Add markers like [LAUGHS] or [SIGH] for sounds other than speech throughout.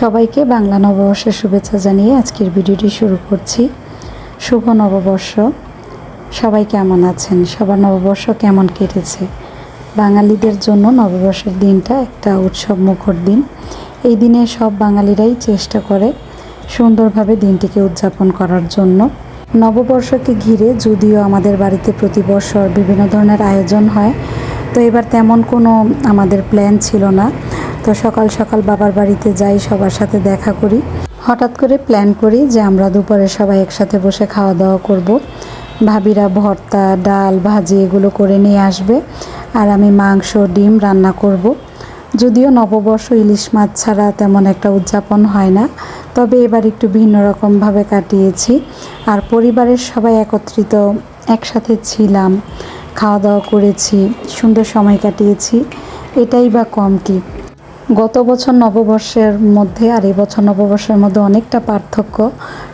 সবাইকে বাংলা নববর্ষের শুভেচ্ছা জানিয়ে আজকের ভিডিওটি শুরু করছি। শুভ নববর্ষ। সবাই কেমন আছেন? সবার নববর্ষ কেমন কেটেছে? বাঙালিদের জন্য নববর্ষের দিনটা একটা উৎসব মুখর দিন। এই দিনে সব বাঙালিরাই চেষ্টা করে সুন্দরভাবে দিনটিকে উদযাপন করার জন্য। নববর্ষকে ঘিরে যদিও আমাদের বাড়িতে প্রতি বছর বিভিন্ন ধরনের আয়োজন হয়, তো এবার তেমন কোনো আমাদের প্ল্যান ছিল না। তো সকাল সকাল বাবার বাড়িতে যাই, সবার সাথে দেখা করি। হঠাৎ করে প্ল্যান করি যে আমরা দুপুরে সবাই একসাথে বসে খাওয়া দাওয়া করব। ভাবিরা ভর্তা, ডাল, ভাজি এগুলো করে নিয়ে আসবে আর আমি মাংস, ডিম রান্না করব। যদিও নববর্ষ ইলিশ মাছ ছাড়া তেমন একটা উদযাপন হয় না, তবে এবার একটু ভিন্ন রকমভাবে কাটিয়েছি আর পরিবারের সবাই একত্রিত, একসাথে ছিলাম খাওয়া দাওয়া করেছি, সুন্দর সময় কাটিয়েছি। এটাই বা কম কি? গত বছর নববর্ষের মধ্যে আর এই বছর নববর্ষের মধ্যে অনেকটা পার্থক্য।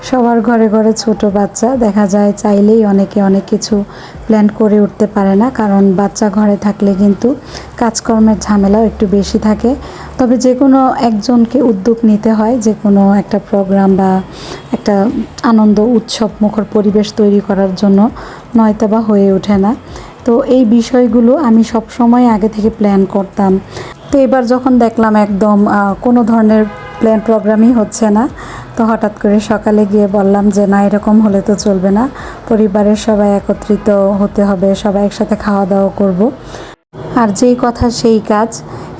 সবার ঘরে ঘরে ছোট বাচ্চা, দেখা যায় চাইলেই অনেকে অনেক কিছু প্ল্যান করে উঠতে পারে না, কারণ বাচ্চা ঘরে থাকলে কিন্তু কাজকর্মের ঝামেলাও একটু বেশি থাকে। তবে যে কোনো একজনকে উদ্যোগ নিতে হয় যে কোনো একটা প্রোগ্রাম বা একটা আনন্দ উৎসব, মুখর পরিবেশ তৈরি করার জন্য নয়তো বা হয়ে ওঠে না। তো এই বিষয়গুলো আমি সব সময় আগে থেকে প্ল্যান করতাম। তো এবার যখন দেখলাম একদম কোনো ধরনের প্ল্যান প্রোগ্রামই হচ্ছে না, তো হঠাৎ করে সকালে গিয়ে বললাম যে, না, এরকম হলে তো চলবে না। পরিবারের সবাই একত্রিত হতে হবে, সবাই একসাথে খাওয়া দাওয়া করব। আর যেই কথা, সেই কাজ।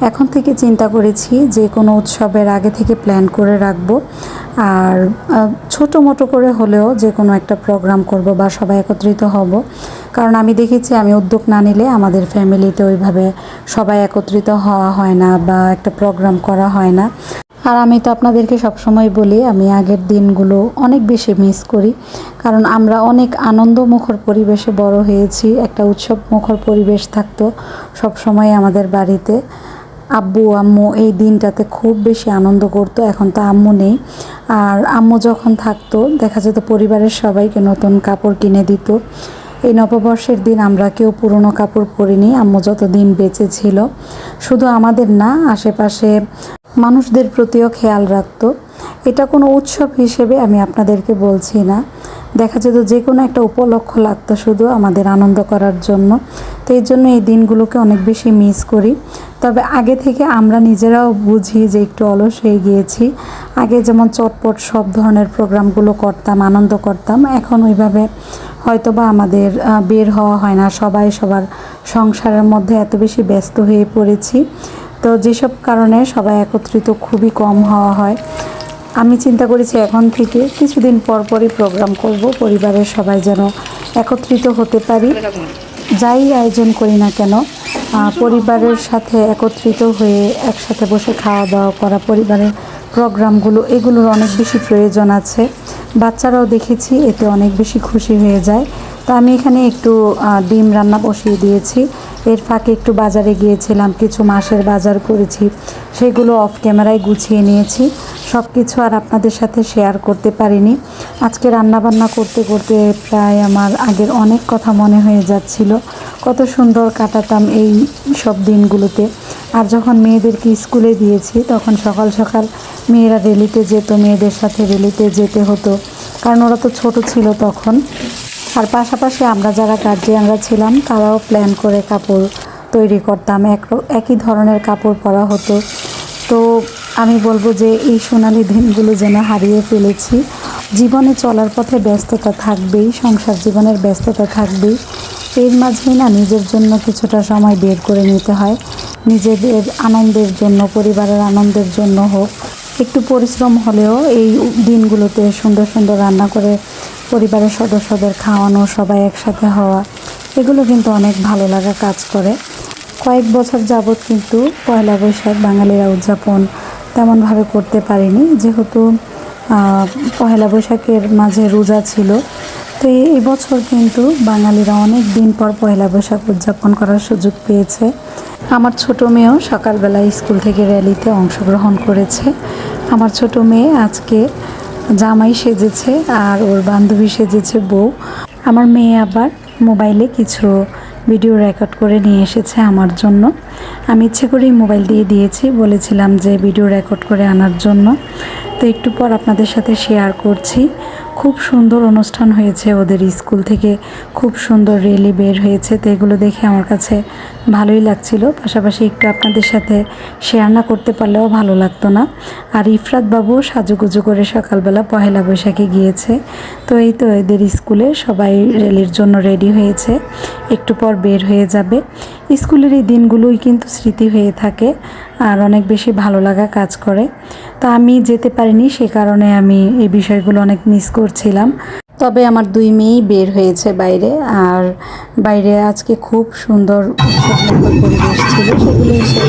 এখন থেকে চিন্তা করেছি যে, কোনো উৎসবের আগে থেকে প্ল্যান করে রাখব। আর ছোটো মোটো করে হলেও যে কোনো একটা প্রোগ্রাম করব বা সবাই একত্রিত হব। কারণ আমি দেখেছি আমি উদ্যোগ না নিলে আমাদের ফ্যামিলিতে ওইভাবে সবাই একত্রিত হওয়া হয় না বা একটা প্রোগ্রাম করা হয় না। আর আমি তো আপনাদেরকে সবসময় বলি, আমি আগের দিনগুলো অনেক বেশি মিস করি। কারণ আমরা অনেক আনন্দমুখর পরিবেশে বড় হয়েছি, একটা উৎসব মুখর পরিবেশ থাকতো সবসময় আমাদের বাড়িতে। আব্বু, আম্মু এই দিনটাতে খুব বেশি আনন্দ করতো, এখন তো আম্মু নেই। আর আম্মু যখন থাকতো, দেখা যেত পরিবারের সবাইকে নতুন কাপড় কিনে দিত। এই নববর্ষের দিন আমরা কেউ পুরনো কাপড় পরিনি, আম্মু যতদিন বেঁচে ছিল। শুধু আমাদের না, আশেপাশে মানুষদের প্রতিও খেয়াল রাখতো। এটা কোনো উৎসব হিসেবে আমি আপনাদেরকে বলছি না। দেখা যেত যে কোনো একটা উপলক্ষ লাগতো শুধু আমাদের আনন্দ করার জন্য। তো এই জন্য এই দিনগুলোকে অনেক বেশি মিস করি। তবে আগে থেকে আমরা নিজেরাও বুঝি যে একটু অলস হয়ে গিয়েছি। আগে যেমন চটপট সব ধরনের প্রোগ্রামগুলো করতাম, আনন্দ করতাম, এখন ওইভাবে হয়তোবা আমাদের বের হওয়া হয় না। সবাই সবার সংসারের মধ্যে এত বেশি ব্যস্ত হয়ে পড়েছি। তো যেসব কারণে সবাই একত্রিত খুবই কম হওয়া হয়। আমি চিন্তা করেছি এখন থেকে কিছুদিন পর পরই প্রোগ্রাম করব, পরিবারের সবাই যেন একত্রিত হতে পারি। যাই আয়োজন করি না কেন পরিবারের সাথে একত্রিত হয়ে একসাথে বসে খাওয়া দাওয়া করা, পরিবারের প্রোগ্রামগুলো, এগুলোর অনেক বেশি প্রয়োজন আছে। বাচ্চারাও দেখেছি, এতে অনেক বেশি খুশি হয়ে যায়। তো আমি এখানে একটু ডিম রান্না বসিয়ে দিয়েছি। এর ফাঁকে একটু বাজারে গিয়েছিলাম, কিছু মাসের বাজার করেছি। সেগুলো অফ ক্যামেরায় গুছিয়ে নিয়েছি। সব কিছু আর আপনাদের সাথে শেয়ার করতে পারিনি। আজকে রান্নাবান্না করতে করতে প্রায় আমার আগের অনেক কথা মনে হয়ে যাচ্ছিল। কত সুন্দর কাটাতাম এই সব দিনগুলোতে। আর যখন মেয়েদেরকে স্কুলে দিয়েছি, তখন সকাল সকাল মেয়েরা রেলিতে যেত, মেয়েদের সাথে রেলিতে যেতে হতো। কারণ ওরা তো ছোট ছিল তখন। আর পাশাপাশি আমরা যারা গার্জিয়ানরা ছিলাম, তারাও প্ল্যান করে কাপড় তৈরি করতাম। এক একই ধরনের কাপড় পরা হতো। তো আমি বলব যে এই সোনালি দিনগুলো যেন হারিয়ে ফেলেছি। জীবনে চলার পথে ব্যস্ততা থাকবেই, সংসার জীবনের ব্যস্ততা থাকবেই। এর মাঝেই না নিজের জন্য কিছুটা সময় বের করে নিতে হয়। নিজেদের আনন্দের জন্য, পরিবারের আনন্দের জন্য হোক। একটু পরিশ্রম হলেও এই দিনগুলোতে সুন্দর সুন্দর রান্না করে পরিবারের সদস্যদের খাওয়ানো, সবাই একসাথে হওয়া, এগুলো কিন্তু অনেক ভালো লাগা কাজ করে। কয়েক বছর যাবৎ কিন্তু পয়লা বৈশাখ বাঙালিরা উদযাপন তেমনভাবে করতে পারিনি, যেহেতু পহেলা বৈশাখের মাঝে রোজা ছিল। তো এই বছর কিন্তু বাঙালিরা অনেক দিন পর পহেলা বৈশাখ উদযাপন করার সুযোগ পেয়েছে। আমার ছোট মেয়েও সকালবেলা স্কুল থেকে র্যালিতে অংশগ্রহণ করেছে। আমার ছোট মেয়ে আজকে জামাই সেজেছে আর ওর বান্ধবী সেজেছে বউ। আমার মেয়ে আবার মোবাইলে কিছু ভিডিও রেকর্ড করে নিয়ে এসেছে আমার জন্য। আমি ইচ্ছে করেই মোবাইল দিয়ে দিয়েছি, বলেছিলাম যে ভিডিও রেকর্ড করে আনার জন্য। তো একটু পর আপনাদের সাথে শেয়ার করছি। খুব সুন্দর অনুষ্ঠান হয়েছে ওদের স্কুল থেকে। খুব সুন্দর রেলি বের হয়েছে। তো এগুলো দেখে আমার কাছে ভালোই লাগছিল। পাশাপাশি একটু আপনাদের সাথে শেয়ার না করতে পারলেও ভালো লাগতো না। আর ইফরাত বাবু সাজুগুজু করে সকালবেলা পহেলা বৈশাখে গিয়েছে। তো এই তো এদের স্কুলে সবাই রেলির জন্য রেডি হয়েছে। একটু পর বের হয়ে যাবে। স্কুলের এই দিনগুলোই কিন্তু স্মৃতি হয়ে থাকে আর অনেক বেশি ভালো লাগা কাজ করে। তো আমি যেতে পারিনি, সে কারণে আমি এই বিষয়গুলো অনেক মিস করছিলাম। তবে আমার দুই মেয়েই বের হয়েছে বাইরে আর বাইরে আজকে খুব সুন্দর পরিবেশ ছিল সেগুলো এসে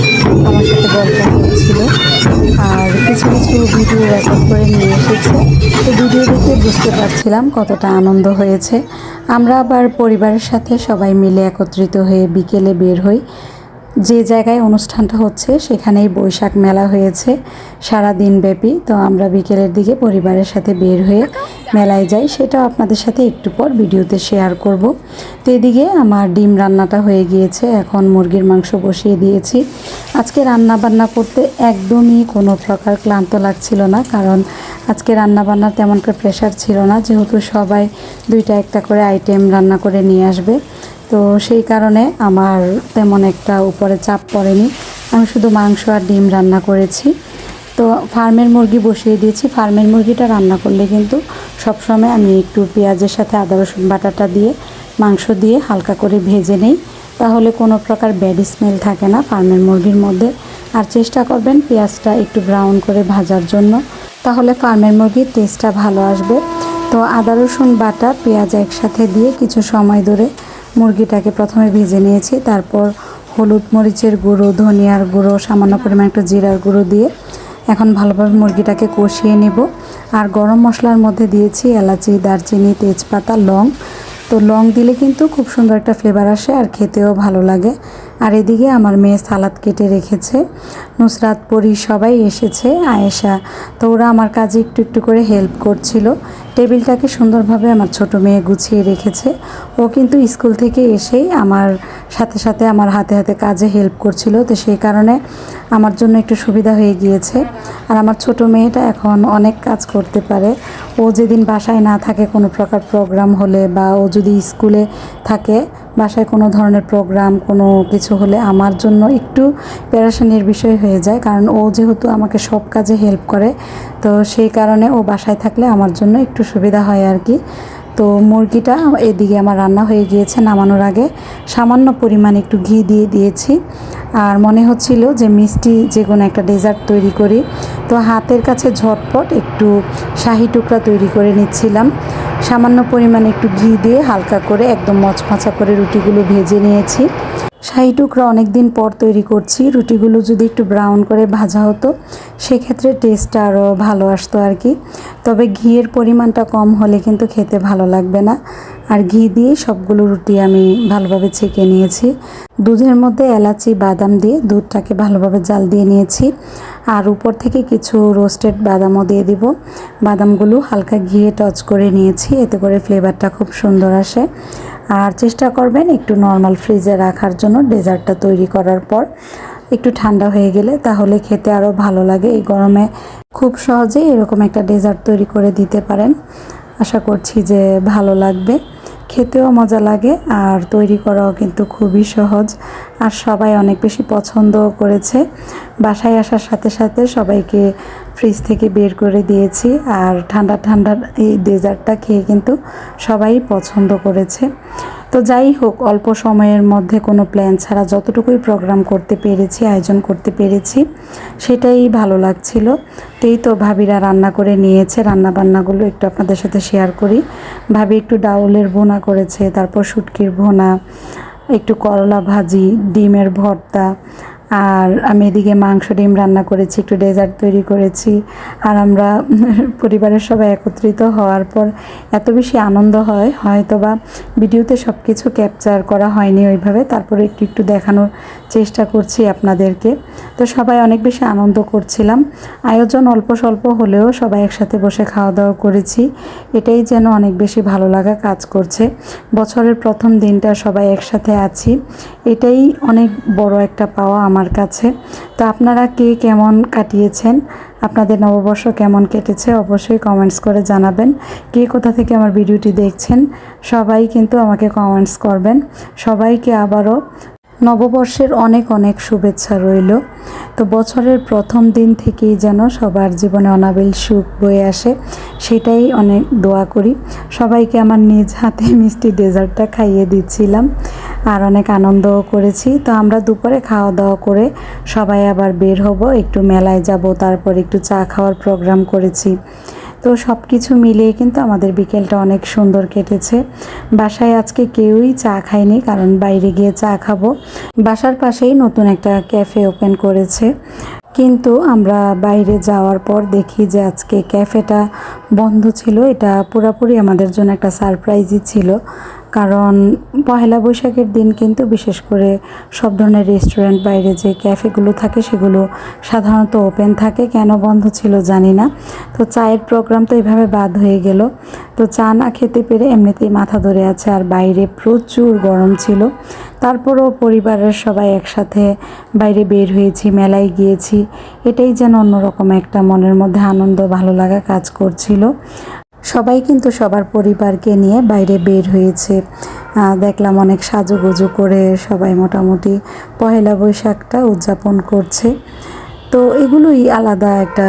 আমার সাথে গল্প করছিল। আর কিছু কিছু ভিডিও রেকর্ড করে নিয়ে এসেছে। তো ভিডিও দেখে বুঝতে পারছিলাম কতটা আনন্দ হয়েছে। আমরা আবার পরিবারের সাথে সবাই মিলে একত্রিত হয়ে বিকেলে বের হই। যে জায়গায় অনুষ্ঠানটা হচ্ছে, সেখানেই বৈশাখ মেলা হয়েছে সারা দিন ব্যাপী তো আমরা বিকেলের দিকে পরিবারের সাথে বের হয়ে মেলায় যাই, সেটাও আপনাদের সাথে একটু পর ভিডিওতে শেয়ার করব। তো এদিকে আমার ডিম রান্নাটা হয়ে গিয়েছে, এখন মুরগির মাংস বসিয়ে দিয়েছি। আজকে রান্না বান্না করতে একদমই কোনো প্রকার ক্লান্ত লাগছিল না, কারণ আজকে রান্না বান্নার তেমন করে প্রেশার ছিল না, যেহেতু সবাই দুইটা একটা করে আইটেম রান্না করে নিয়ে আসবে। তো সেই কারণে আমার তেমন একটা উপরে চাপ পড়েনি। আমি শুধু মাংস আর ডিম রান্না করেছি। তো ফার্মের মুরগি বসিয়ে দিয়েছি। ফার্মের মুরগিটা রান্না করলে কিন্তু সবসময় আমি একটু পেঁয়াজের সাথে আদা, রসুন বাটাটা দিয়ে, মাংস দিয়ে হালকা করে ভেজে নেই। তাহলে কোনো প্রকার ব্যাড স্মেল থাকে না ফার্মের মুরগির মধ্যে। আর চেষ্টা করবেন পেঁয়াজটা একটু ব্রাউন করে ভাজার জন্য। তাহলে ফার্মের মুরগির টেস্টটা ভালো আসবে। তো আদা, রসুন, বাটা, পেঁয়াজ একসাথে দিয়ে কিছু সময় ধরে মুরগিটাকে প্রথমে ভেজে নিয়েছি, তারপর হলুদ মরিচের গুঁড়ো, ধনিয়ার গুঁড়ো, সামান্য পরিমাণ একটু জিরার গুঁড়ো দিয়ে এখন ভালোভাবে মুরগিটাকে কষিয়ে নেব। আর গরম মশলার মধ্যে দিয়েছি এলাচি, দারচিনি, তেজপাতা, লং। তো লং দিলে কিন্তু খুব সুন্দর একটা ফ্লেভার আসে আর খেতেও ভালো লাগে। আর এদিকে আমার মেয়ে সালাদ কেটে রেখেছে। নুসরাত, পরি সবাই এসেছে, আয়েশা। তো ওরা আমার কাজে একটু একটু করে হেল্প করছিল। টেবিলটাকে সুন্দরভাবে আমার ছোট মেয়ে গুছিয়ে রেখেছে। ও কিন্তু স্কুল থেকে এসেই আমার সাথে সাথে আমার হাতে হাতে কাজে হেল্প করছিল। তো সেই কারণে আমার জন্য একটু সুবিধা হয়ে গিয়েছে। আর আমার ছোট মেয়েটা এখন অনেক কাজ করতে পারে। ও যেদিন বাসায় না থাকে কোনো প্রকার প্রোগ্রাম হলে বা ও যদি স্কুলে থাকে, বাসায় কোনো ধরনের প্রোগ্রাম, কোনো কিছু হলে আমার জন্য একটু প্যারাশানির বিষয় হয়ে যায়। কারণ ও যেহেতু আমাকে সব কাজে হেল্প করে তো সেই কারণে ও বাসায় থাকলে আমার জন্য একটু সুবিধা হয় আর কি। তো মুরগিটা এদিকে আমার রান্না হয়ে গিয়েছে নামানোর আগে। সামান্য পরিমাণ একটু ঘি দিয়ে দিয়েছি। আর মনে হচ্ছিল যে মিষ্টি যে কোনো একটা ডেজার্ট তৈরি করি। তো হাতের কাছে ঝটপট একটু শাহি টুকরা তৈরি করে নিচ্ছিলাম। সামান্য পরিমাণে একটু ঘি দিয়ে হালকা করে একদম মচমচা করে রুটিগুলো ভেজে নিয়েছি। শাহি টুকরা অনেক দিন পর তৈরি করছি। রুটিগুলো যদি একটু ব্রাউন করে ভাজা হতো, সেক্ষেত্রে টেস্টটা আরও ভালো আসতো আর কি। তবে ঘিয়ের পরিমাণটা কম হলে কিন্তু খেতে ভালো লাগবে না। আর ঘি দিয়ে সবগুলো রুটি আমি ভালোভাবে ছেঁকে নিয়েছি। দুধের মধ্যে এলাচি, বাদাম দিয়ে দুধটাকে ভালোভাবে জাল দিয়ে নিয়েছি। আর উপর থেকে কিছু রোস্টেড বাদামও দিয়ে দিব। বাদামগুলো হালকা ঘিয়ে টচ করে নিয়েছি, এতে করে ফ্লেভারটা খুব সুন্দর আসে। আর চেষ্টা করবেন একটু নর্মাল ফ্রিজে রাখার জন্য ডেজার্টটা তৈরি করার পর একটু ঠান্ডা হয়ে গেলে তাহলে খেতে আরও ভালো লাগে। এই গরমে খুব সহজেই এরকম একটা ডেজার্ট তৈরি করে দিতে পারেন। আশা করছি যে ভালো লাগবে। খেতেও মজা লাগে আর তৈরি করাও কিন্তু খুবই সহজ। আর সবাই অনেক বেশি পছন্দও করেছে। বাসায় আসার সাথে সাথে সবাইকে ফ্রিজ থেকে বের করে দিয়েছি আর ঠান্ডা ঠান্ডা এই ডেজার্টটা খেয়ে কিন্তু সবাই পছন্দ করেছে। তো যাই হোক, অল্প সময়ের মধ্যে কোনো প্ল্যান ছাড়া যতটুকুই প্রোগ্রাম করতে পেরেছি, আয়োজন করতে পেরেছি, সেটাই ভালো লাগছিল। তো এই তো ভাবিরা রান্না করে নিয়েছে রান্না বান্নাগুলো একটু আপনাদের সাথে শেয়ার করি। ভাবি একটু ডাউলের ভোনা করেছে, তারপর শুটকির ভোনা, একটু করলা ভাজি, ডিমের ভর্তা আর আমি এদিকে মাংস, ডিম রান্না করেছি, একটু ডেজার্ট তৈরি করেছি। আর আমরা [LAUGHS] পরিবারের সবাই একত্রিত হওয়ার পর এত বেশি আনন্দ হয় হয়তো বা ভিডিওতে সব কিছু ক্যাপচার করা হয়নি ওইভাবে। তারপরে একটু একটু দেখানোর চেষ্টা করছি আপনাদেরকে। তো সবাই অনেক বেশি আনন্দ করছিলাম। আয়োজন অল্প স্বল্প হলেও সবাই একসাথে বসে খাওয়া দাওয়া করেছি। এটাই যেন অনেক বেশি ভালো লাগা কাজ করছে। বছরের প্রথম দিনটা সবাই একসাথে আছি। এটাই অনেক বড় একটা পাওয়া আমার কাছে। তো আপনারা কে কেমন কাটিয়েছেন? আপনাদের নববর্ষ কেমন কেটেছে? অবশ্যই কমেন্টস করে জানাবেন। কে কোথা থেকে আমার ভিডিওটি দেখছেন? সবাই কিন্তু আমাকে কমেন্টস করবেন। সবাইকে আবারও নববর্ষের অনেক অনেক শুভেচ্ছা রইল। তো বছরের প্রথম দিন থেকেই যেন সবার জীবনে অনাবিল সুখ বয়ে আসে, সেটাই অনেক দোয়া করি। সবাইকে আমার নিজ হাতে মিষ্টি ডেজার্টটা খাইয়ে দিচ্ছিলাম আর অনেক আনন্দও করেছি। তো আমরা দুপুরে খাওয়া দাওয়া করে সবাই আবার বের হব, একটু মেলায় যাব, তারপর একটু চা খাওয়ার প্রোগ্রাম করেছি। তো সব কিছু মিলিয়ে কিন্তু আমাদের বিকেলটা অনেক সুন্দর কেটেছে। বাসায় আজকে কেউই চা খায়নি, কারণ বাইরে গিয়ে চা খাব। বাসার পাশেই নতুন একটা ক্যাফে ওপেন করেছে। কিন্তু আমরা বাইরে যাওয়ার পর দেখি যে আজকে ক্যাফেটা বন্ধ ছিল। এটা পুরাপুরি আমাদের জন্য একটা সারপ্রাইজই ছিল। কারণ পহেলা বৈশাখের দিন কিন্তু বিশেষ করে সব ধরনের রেস্টুরেন্ট বাইরে যে ক্যাফেগুলো থাকে, সেগুলো সাধারণত ওপেন থাকে। কেন বন্ধ ছিল জানি না। তো চায়ের প্রোগ্রাম তো এভাবে বাদ হয়ে গেল। তো চা না খেতে পেরে এমনিতেই মাথা ধরে আছে আর বাইরে প্রচুর গরম ছিল। তারপরও পরিবারের সবাই একসাথে বাইরে বের হয়েছি, মেলায় গিয়েছি। এটাই যেন অন্যরকম একটা মনের মধ্যে আনন্দ, ভালো লাগা কাজ করছিল। সবাই কিন্তু সবার পরিবারকে নিয়ে বাইরে বের হয়েছে। দেখলাম অনেক সাজুগুজু করে সবাই মোটামুটি পহেলা বৈশাখটা উদযাপন করছে। তো এগুলোই আলাদা একটা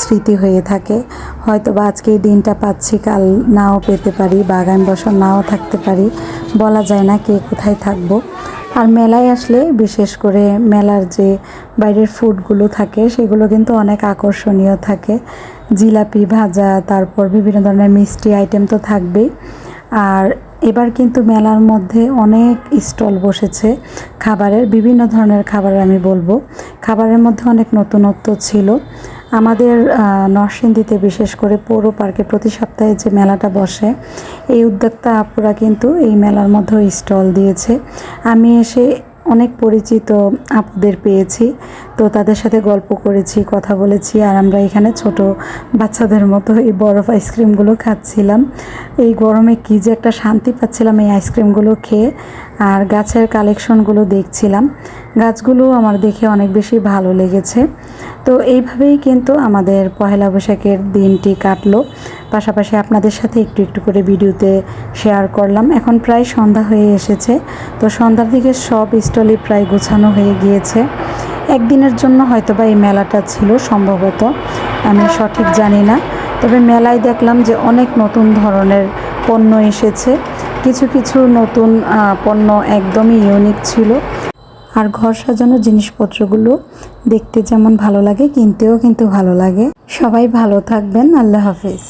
স্মৃতি হয়ে থাকে। হয়তো বা আজকে এই দিনটা পাচ্ছি, কাল নাও পেতে পারি, বাগান বছর নাও থাকতে পারি। বলা যায় না কে কোথায় থাকব। আর মেলায় আসলে বিশেষ করে মেলার যে বাইরের ফুডগুলো থাকে, সেগুলো কিন্তু অনেক আকর্ষণীয় থাকে। জিলাপি, ভাজা, তারপর বিভিন্ন ধরনের মিষ্টি আইটেম তো থাকবেই। আর এবার কিন্তু মেলার মধ্যে অনেক স্টল বসেছে খাবারের, বিভিন্ন ধরনের খাবার আমি বলব। খাবারের মধ্যে অনেক নতুনত্ব ছিল। আমাদের নরসিংদীতে বিশেষ করে পৌর পার্কে প্রতি সপ্তাহে যে মেলাটা বসে, এই উদ্যোক্তা আপুরা কিন্তু এই মেলার মধ্যেও স্টল দিয়েছে। আমি এসে অনেক পরিচিত আপুদের পেয়েছি। তো তাদের সাথে গল্প করেছি, কথা বলেছি, আর আমরা এখানে ছোট বাচ্চাদের মতো এই বরফ আইসক্রিমগুলো খাচ্ছিলাম। এই গরমে কী যে একটা শান্তি পাচ্ছিলাম এই আইসক্রিমগুলো খেয়ে। আর গাছের কালেকশনগুলো দেখছিলাম। গাছগুলো আমার দেখে অনেক বেশি ভালো লেগেছে। তো এইভাবেই কিন্তু আমাদের পহেলা বৈশাখের দিনটি কাটলো। পাশাপাশি আপনাদের সাথে একটু একটু করে ভিডিওতে শেয়ার করলাম। এখন প্রায় সন্ধ্যা হয়ে এসেছে। তো সন্ধ্যার দিকে সব স্টলই প্রায় গোছানো হয়ে গিয়েছে। একদিনের জন্য হয়তোবা এই মেলাটা ছিল সম্ভবত। আমি সঠিক জানি না। তবে মেলায় দেখলাম যে অনেক নতুন ধরনের পণ্য এসেছে। কিছু কিছু নতুন পণ্য একদমই ইউনিক ছিল। আর ঘর সাজানোর জিনিসপত্রগুলো দেখতে যেমন ভালো লাগে, কিনতেও কিন্তু ভালো লাগে। সবাই ভালো থাকবেন, আল্লাহ হাফিজ।